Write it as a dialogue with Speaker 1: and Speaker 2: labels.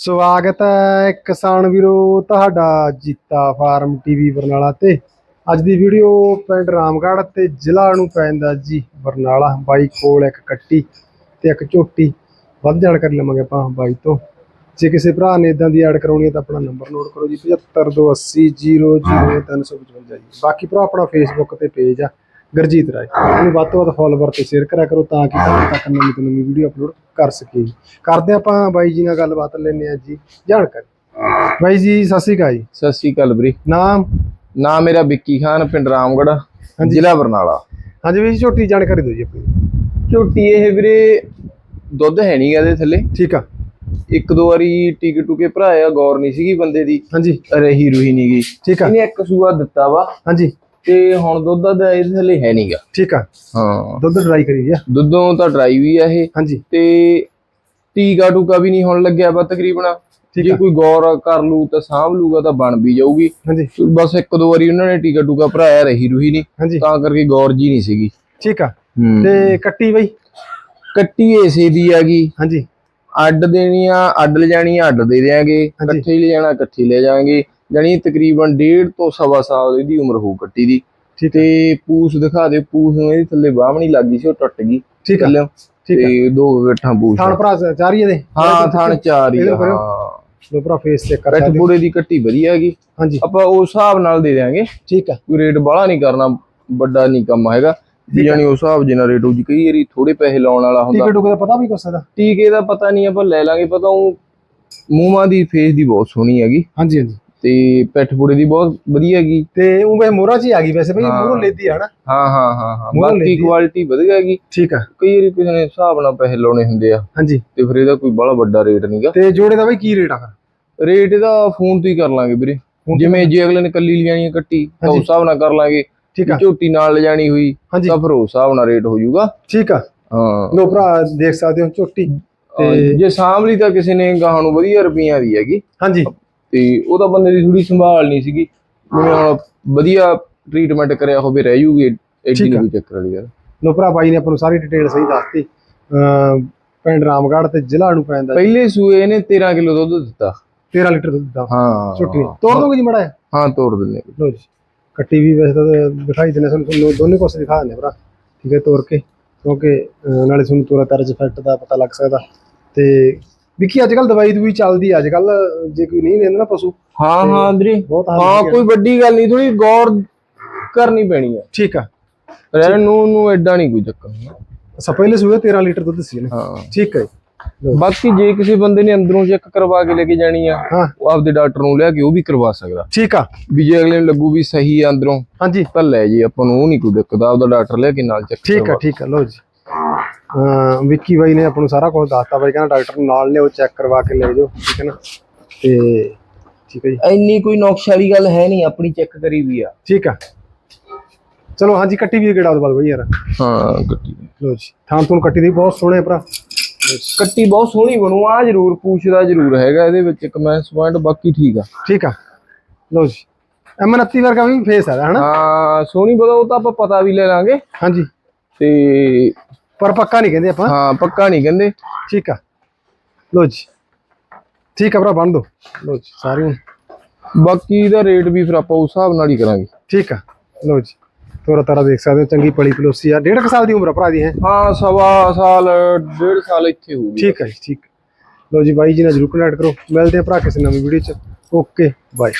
Speaker 1: ਸਵਾਗਤ ਹੈ ਕਿਸਾਨ ਵੀਰੋ ਤੁਹਾਡਾ ਜੀਤਾ ਫਾਰਮ ਟੀਵੀ ਬਰਨਾਲਾ ਤੇ। ਅੱਜ ਦੀ ਵੀਡੀਓ ਪਿੰਡ ਰਾਮਗੜ੍ਹ ਤੇ ਜ਼ਿਲ੍ਹਾ ਨੂੰ ਪੈਂਦਾ ਜੀ ਬਰਨਾਲਾ। ਬਾਈ ਕੋਲ ਇੱਕ ਕੱਟੀ ਤੇ ਇੱਕ ਝੋਟੀ। ਵੱਧ ਜਾਣਕਾਰੀ ਲਵਾਂਗੇ ਆਪਾਂ ਬਾਈ ਤੋਂ। ਜੇ ਕਿਸੇ ਭਰਾ ਨੇ ਇਦਾਂ ਦੀ ਐਡ ਕਰਾਉਣੀ ਹੈ ਤਾਂ ਆਪਣਾ ਨੰਬਰ ਨੋਟ ਕਰੋ ਜੀ 7528000355 ਜੀ। ਬਾਕੀ ਭਰਾ ਆਪਣਾ ਫੇਸਬੁੱਕ ਤੇ ਪੇਜ ਆ। ਗਰਜੀਤ ਰਾਏ। ਉਹਨੂੰ ਵੱਧ ਤੋਂ ਵੱਧ ਫੋਲੋਵਰ ਤੇ ਸ਼ੇਅਰ ਕਰਿਆ ਕਰੋ ਤਾਂ ਕਿ ਤੁਹਾਡੇ ਤੱਕ ਨਵੀਂ ਤੋਂ ਨਵੀਂ ਵੀਡੀਓ ਅਪਲੋਡ ਕਰ ਸਕੀਏ ਕਰਦੇ ਆਪਾਂ ਬਾਈ ਜੀ ਨਾਲ ਗੱਲਬਾਤ ਲੈਣੇ ਆ ਜੀ। ਜਾਣਕਾਰੀ। ਬਾਈ ਜੀ ਸਤਿ ਸ਼੍ਰੀ ਅਕਾਲ ਜੀ।
Speaker 2: ਸਤਿ ਸ਼੍ਰੀ ਅਕਾਲ ਵੀਰੇ।
Speaker 1: ਨਾਮ?
Speaker 2: ਨਾਮ ਮੇਰਾ ਵਿੱਕੀ ਖਾਨ ਪਿੰਡ ਰਾਮਗੜ੍ਹ ਜ਼ਿਲ੍ਹਾ ਬਰਨਾਲਾ।
Speaker 1: ਹਾਂਜੀ ਵੀਰ ਜੀ ਝੋਟੀ ਜਾਣਕਾਰੀ ਦਿਓ ਜੀ ਆਪਣੀ।
Speaker 2: ਝੋਟੀ ਇਹ ਵੀਰੇ ਦੁੱਧ ਹੈ ਨਹੀਂ ਇਹਦੇ ਥੱਲੇ।
Speaker 1: ਠੀਕ ਆ।
Speaker 2: ਇੱਕ ਦੋ ਵਾਰੀ ਟੀਕੇ ਟੂਕੇ ਭਰਾਇਆ ਗੌਰ ਨਹੀਂ ਸੀਗੀ ਬੰਦੇ ਦੀ।
Speaker 1: ਹਾਂਜੀ।
Speaker 2: ਰਹੀ ਰੂਹੀ ਨਹੀਂ ਗਈ
Speaker 1: ਠੀਕ ਆ।
Speaker 2: ਇਹਨੇ ਇੱਕ ਸੂਆ ਦਿੱਤਾ ਵਾ।
Speaker 1: ਹਾਂਜੀ।
Speaker 2: ਤੇ ਹੁਣ ਦੁੱਧ ਦਾ ਇਹਦੇ ਥੱਲੇ ਹੈ ਨਹੀਂਗਾ
Speaker 1: ਠੀਕ ਆ।
Speaker 2: ਹਾਂ।
Speaker 1: ਦੁੱਧ ਡਰਾਈ ਕਰੀ ਜੀ
Speaker 2: ਦੁੱਧੋਂ ਤਾਂ ਡਰਾਈ ਵੀ ਆ ਇਹ।
Speaker 1: ਹਾਂਜੀ।
Speaker 2: ਤੇ ਟੀਕਾ ਟੂਕਾ ਵੀ ਨਹੀਂ ਹੁਣ ਲੱਗਿਆ ਵਾ ਤਕਰੀਬਨ। ਜੇ
Speaker 1: ਆ।
Speaker 2: ਕੋਈ ਗੌਰ ਕਰ ਲੂ ਤਾਂ ਸਾਂਭ ਲੂਗਾ ਤਾਂ ਬਣ ਵੀ ਜਾਊਗੀ।
Speaker 1: ਹਾਂਜੀ।
Speaker 2: ਬਸ ਇੱਕ ਦੋ ਵਾਰੀ ਉਹਨਾਂ ਨੇ ਟੀਕਾ ਟੂਕਾ ਭਰਾਇਆ ਰਹੀ ਰੂਹੀ ਨਹੀਂ। ਤਾਂ ਕਰਕੇ ਗੌਰ ਜੀ ਨਹੀਂ ਸੀਗੀ।
Speaker 1: ਠੀਕ ਆ। ਤੇ ਕੱਟੀ ਬਾਈ?
Speaker 2: ਕੱਟੀ ਏਸੇ ਦੀ ਹੈਗੀ।
Speaker 1: ਹਾਂਜੀ।
Speaker 2: ਅੱਡ ਦੇਣੀ ਆ ਅੱਡ ਲੈ ਜਾਣੀ ਆ ਅੱਡ ਦੇ
Speaker 1: ਹਾਂਜੀ।
Speaker 2: ਇਕੱਠੇ ਹੀ ਲੈ ਜਾਣਾ ਇਕੱਠੇ ਲੈ ਜਾਾਂਗੇ ਜਾਣੀ ਤਕਰੀਬਨ ਡੇਢ ਤੋਂ ਸਵਾ ਸਾਲ ਇਹਦੀ ਉਮਰ ਹੋਊ ਕੱਟੀ ਦੀ।
Speaker 1: ਠੀਕ
Speaker 2: ਤੇ ਪੂਛ ਦਿਖਾ ਦੇ ਪੂਛ ਨੂੰ ਇਹਦੇ ਥੱਲੇ ਬਾਹਮਣੀ ਲੱਗੀ ਸੀ ਉਹ ਟੁੱਟ ਗਈ
Speaker 1: ਠੀਕ
Speaker 2: ਥੱਲੇ
Speaker 1: ਠੀਕ
Speaker 2: ਤੇ ਦੋ ਗੱਠਾਂ ਪੂਛ
Speaker 1: ਥਾਣ ਭਰਾ ਚਾਰੀ ਇਹਦੇ?
Speaker 2: ਹਾਂ ਥਣ ਚਾਰ ਹੀ। ਹਾਂ।
Speaker 1: ਦੋ ਭਰਾ ਫੇਸ ਚੈੱਕ ਕਰ ਸਕਦੇ ਹੋ।
Speaker 2: ਬੂੜੇ ਦੀ ਕੱਟੀ ਵਧੀਆ ਹੈਗੀ।
Speaker 1: ਹਾਂਜੀ।
Speaker 2: ਆਪਾਂ ਉਸ ਹਿਸਾਬ ਨਾਲ ਦੇ ਦਿਆਂਗੇ।
Speaker 1: ਠੀਕ ਆ।
Speaker 2: ਕੋਈ ਰੇਟ ਬਾਹਲਾ ਨਹੀਂ ਕਰਨਾ ਵੱਡਾ ਨਹੀਂ ਕੰਮ ਹੈਗਾ। ਜਾਨੀ ਉਸ ਹਿਸਾਬ ਜਿਹਾ ਰੇਟ ਹੋ ਜੀ ਕਈ ਵਾਰੀ ਥੋੜੇ ਪੈਸੇ ਲਾਉਣ ਵਾਲਾ ਹੁੰਦਾ।
Speaker 1: ਟਿਕਟ ਟੁਕਟ ਦਾ ਪਤਾ ਵੀ ਕੁਛ ਦਾ
Speaker 2: ਟੀਕੇ ਦਾ ਪਤਾ ਨਹੀਂ ਆਪਾਂ ਲੈ ਲਾਂਗੇ। ਪਤਾ ਉਹ ਮੂੰਹਾਂ ਦੀ ਫੇਸ ਦੀ ਬਹੁਤ ਸੋਹਣੀ ਹੈਗੀ।
Speaker 1: ਹਾਂਜੀ ਹਾਂਜੀ।
Speaker 2: ਤੇ ਪਿੱਠ ਪੁੜੇ ਦੀ ਬਹੁਤ ਵਧੀਆ ਹੈਗੀ।
Speaker 1: ਤੇ ਉਹ ਵੇ ਮੋਰਾ ਚ ਹੀ ਆ ਗਈ ਵੈਸੇ ਬਈ
Speaker 2: ਹਾਂ।
Speaker 1: ਮੂਰੋਂ ਲੈਦੀ ਆ ਹਨਾ
Speaker 2: ਹਾਂ ਹਾਂ ਹਾਂ ਹਾਂ।
Speaker 1: ਮੂੰਹੋਂ
Speaker 2: ਬਾਕੀ
Speaker 1: ਲੈਂਦੀ।
Speaker 2: ਕੁਆਲਿਟੀ ਵਧੀਆ ਹੈਗੀ।
Speaker 1: ਠੀਕ ਆ।
Speaker 2: ਕਈ ਵਾਰੀ ਕਿਸੇ ਨੇ ਹਿਸਾਬ ਨਾਲ ਪੈਸੇ ਲਾਉਣੇ ਹੁੰਦੇ ਆ।
Speaker 1: ਹਾਂਜੀ।
Speaker 2: ਤੇ ਫਿਰ ਇਹਦਾ ਕੋਈ ਬੜਾ ਵੱਡਾ ਰੇਟ ਨਹੀਂਗਾ।
Speaker 1: ਤੇ ਜੋੜੇ ਦਾ ਬਈ ਕੀ ਰੇਟ ਆ ਫਿਰ?
Speaker 2: ਰੇਟ ਇਹਦਾ ਫੋਨ ਤੋਂ ਹੀ ਕਰ ਲਾਂਗੇ ਵੀਰੇ। ਜਿਵੇਂ ਜੇ ਅਗਲੇ ਨੇ ਕੱਲੀ ਲਿਜਾਣੀ ਹੈ ਕੱਟੀ ਤਾਂ
Speaker 1: ਹਾਂਜੀ।
Speaker 2: ਉਸ ਹਿਸਾਬ ਨਾਲ ਕਰ ਲਾਂਗੇ।
Speaker 1: ਠੀਕ ਆ।
Speaker 2: ਝੋਟੀ ਨਾਲ ਲਿਜਾਣੀ ਹੋਈ
Speaker 1: ਹਾਂਜੀ।
Speaker 2: ਤਾਂ ਫਿਰ ਉਸ ਹਿਸਾਬ ਨਾਲ ਰੇਟ ਹੋ ਜਾਊਗਾ
Speaker 1: ਠੀਕ ਆ।
Speaker 2: ਹਾਂ।
Speaker 1: ਲੋ ਭਰਾ ਦੇਖ ਸਕਦੇ ਹੋ ਝੋਟੀ।
Speaker 2: ਤੇ ਜੇ ਸਾਂਭ ਲਈ ਤਾਂ ਕਿਸੇ ਨੇ ਗਾਹਾਂ ਨੂੰ ਵਧੀਆ ਰੁਪਈਆਂ ਦੀ ਹੈਗੀ।
Speaker 1: ਹਾਂਜੀ।
Speaker 2: ਤੇ ਉਹਦਾ ਬੰਦੇ ਦੀ ਥੋੜੀ ਸੰਭਾਲ ਨਹੀਂ ਸੀਗੀ। ਜਿਵੇਂ ਹੁਣ ਵਧੀਆ ਟ੍ਰੀਟਮੈਂਟ ਕਰਿਆ ਹੋਵੇ ਰਹਿ ਜੂਗੀ ਐਡੀ। ਨਹੀਂ ਚੱਕਰ ਵਾਲੀ
Speaker 1: ਲੋ ਭਰਾ ਬਾਈ ਨੇ ਆਪਾਂ ਨੂੰ ਸਾਰੀ ਡਿਟੇਲ ਸਹੀ ਦੱਸਤੀ। ਪਿੰਡ ਰਾਮਗੜ੍ਹ ਤੇ ਜ਼ਿਲ੍ਹਾ ਨੂੰ ਪੈਂਦਾ
Speaker 2: ਪਹਿਲੇ ਸੂਏ ਨੇ 13 ਕਿਲੋ ਦੁੱਧ ਦਿੱਤਾ।
Speaker 1: 13 ਲੀਟਰ ਦੁੱਧ ਦਾ
Speaker 2: ਹਾਂ।
Speaker 1: ਨੇ। ਤੋੜ ਦੋਗੇ ਜੀ ਮੜਾ
Speaker 2: ਹਾਂ ਤੋੜ ਦਿੰਨੇ
Speaker 1: ਲੋ ਜੀ। ਕੱਟੀ ਵੀ ਵੈਸੇ ਤਾਂ ਦਿਖਾਈ ਦਿੰਦੇ ਸਾਨੂੰ ਦੋਨੇ ਕੋਸੇ ਦਿਖਾ ਦਿੰਦੇ ਭਰਾ। ਠੀਕ ਹੈ ਤੋੜ ਕੇ। ਕਿਉਂਕਿ ਨਾਲੇ ਤੁਹਾਨੂੰ ਤੋਰਾ ਤਰਜ ਫੈਕਟ ਦਾ ਪਤਾ ਲੱਗ ਸਕਦਾ। ਤੇ ਵਿਕੀ ਅੱਜ ਕੱਲ ਦਵਾਈ ਦੂਈ ਚੱਲਦੀ ਆ ਅੱਜ ਕੱਲ ਜੇ ਕੋਈ ਨਹੀਂ ਲੈਂਦਾ ਨਾ ਪਸ਼ੂ
Speaker 2: ਹਾਂ ਹਾਂ
Speaker 1: ਬਹੁਤ ਹਾਲ
Speaker 2: ਹਾਂ ਕੋਈ ਵੱਡੀ ਗੱਲ ਨਹੀਂ ਥੋੜੀ ਗੌਰ ਕਰਨੀ ਪੈਣੀ ਆ।
Speaker 1: ਠੀਕ ਆ।
Speaker 2: ਰਹਿਣ ਨੂੰ ਨੂੰ ਐਡਾ ਨਹੀਂ ਕੋਈ ਚੱਕਰ।
Speaker 1: ਅਸਾਂ ਪਹਿਲੇ ਸੂਏ 13 ਲੀਟਰ ਦੁੱਧ ਸੀ ਨੇ
Speaker 2: ਹਾਂ।
Speaker 1: ਠੀਕ ਹੈ।
Speaker 2: ਬਾਕੀ ਜੇ ਕਿਸੇ ਬੰਦੇ ਨੇ ਅੰਦਰੋਂ ਚੈੱਕ ਕਰਵਾ ਕੇ ਲੈ ਕੇ ਜਾਣੀ ਆ ਉਹ ਆਪਦੇ ਡਾਕਟਰ ਨੂੰ ਲਿਆ ਕੇ ਉਹ ਵੀ ਕਰਵਾ ਸਕਦਾ।
Speaker 1: ਠੀਕ ਆ।
Speaker 2: ਵੀ ਜੇ ਅਗਲੇ ਨੂੰ ਲੱਗੂ ਵੀ ਸਹੀ ਆ ਅੰਦਰੋਂ
Speaker 1: ਹਾਂਜੀ।
Speaker 2: ਤਾਂ ਲੈ ਜੀ ਆਪਾਂ ਨੂੰ ਉਹ ਨਹੀਂ ਕੋਈ ਦਿੱਕਤ ਆਪਦਾ ਡਾਕਟਰ ਲਿਆ ਕੇ ਨਾਲ ਚੈੱਕ
Speaker 1: ਠੀਕ ਆ ਠੀਕ ਆ ਲੋ ਜੀ। ਵਿੱਕੀ ਬਾਈ ਨੇ ਆਪਾਂ ਨੂੰ ਸਾਰਾ ਕੁਝ ਦੱਸਤਾ ਬਾਈ ਕਹਿੰਦਾ ਡਾਕਟਰ ਨੂੰ ਨਾਲ ਲਿਆਓ ਚੈੱਕ ਕਰਵਾ ਕੇ ਲੈ ਜਾਓ ਠੀਕ ਹੈ ਨਾ? ਤੇ ਠੀਕ ਹੈ ਜੀ।
Speaker 2: ਇੰਨੀ ਕੋਈ ਨੌਕਸ਼ ਵਾਲੀ ਗੱਲ ਹੈ ਨਹੀਂ ਆਪਣੀ ਚੈੱਕ ਕਰੀ ਵੀ ਆ।
Speaker 1: ਠੀਕ ਆ। ਚਲੋ ਹਾਂਜੀ ਕੱਟੀ ਵੀ ਕਿਹੜਾ ਉਹਦੇ ਬਾਅਦ ਬਾਈ ਯਾਰ?
Speaker 2: ਹਾਂ ਕੱਟੀ
Speaker 1: ਲੋ ਜੀ ਥਾਂ ਤੋਂ ਕੱਟੀ ਦੀ ਬਹੁਤ ਸੋਹਣੇ ਭਰਾ।
Speaker 2: ਕੱਟੀ ਬਹੁਤ ਸੋਹਣੀ ਬਣੂ ਆ ਜ਼ਰੂਰ ਪੁੱਛਦਾ ਜ਼ਰੂਰ ਹੈਗਾ ਇਹਦੇ ਵਿੱਚ ਕਮੈਂਟਸ ਪੁਆਇੰਟ ਬਾਕੀ ਠੀਕ ਆ।
Speaker 1: ਠੀਕ ਆ। ਲੋ ਜੀ ਐਮਨ 29 ਵਰਗਾ ਵੀ ਫੇਸ ਹੈ ਹਨਾ?
Speaker 2: ਹਾਂ ਸੋਹਣੀ ਬਤਾ ਉਹ ਤਾਂ ਆਪਾਂ ਪਤਾ ਵੀ ਲੈ ਲਾਂਗੇ।
Speaker 1: ਹਾਂਜੀ।
Speaker 2: ਤੇ
Speaker 1: ਪਰ ਪੱਕਾ ਨਹੀਂ ਕਹਿੰਦੇ ਆਪਾਂ।
Speaker 2: ਹਾਂ ਪੱਕਾ ਨਹੀਂ ਕਹਿੰਦੇ।
Speaker 1: ਠੀਕ ਆ। ਲੋ ਜੀ। ਠੀਕ ਆ ਭਰਾ ਬੰਨ ਦੋ। ਲੋ ਜੀ ਸਾਰੀ ਹੁਣ
Speaker 2: ਬਾਕੀ ਇਹਦਾ ਰੇਟ ਵੀ ਫਿਰ ਆਪਾਂ ਉਸ ਹਿਸਾਬ ਨਾਲ ਹੀ ਕਰਾਂਗੇ।
Speaker 1: ਠੀਕ ਆ। ਲੋ ਜੀ। ਤੋਰਾ ਤਾਰਾ ਦੇਖ ਸਕਦੇ ਹੋ ਚੰਗੀ ਪਲੀ ਪਲੋਸੀ ਆ। ਡੇਢ ਸਾਲ ਦੀ ਉਮਰ ਆ ਭਰਾ ਦੀ ਹੈ?
Speaker 2: ਹਾਂ ਸਵਾ ਸਾਲ ਡੇਢ ਸਾਲ ਇੱਥੇ ਹੋਊਗੀ।
Speaker 1: ਠੀਕ ਜੀ ਠੀਕ। ਲੋ ਜੀ ਬਾਈ ਜੀ ਨਾਲ ਜਰੂਰ ਕੰਟੈਕਟ ਕਰੋ। ਮਿਲਦੇ ਆ ਭਰਾ ਕਿਸੇ ਨਵੀਂ ਵੀਡੀਓ ਚ। Okay bye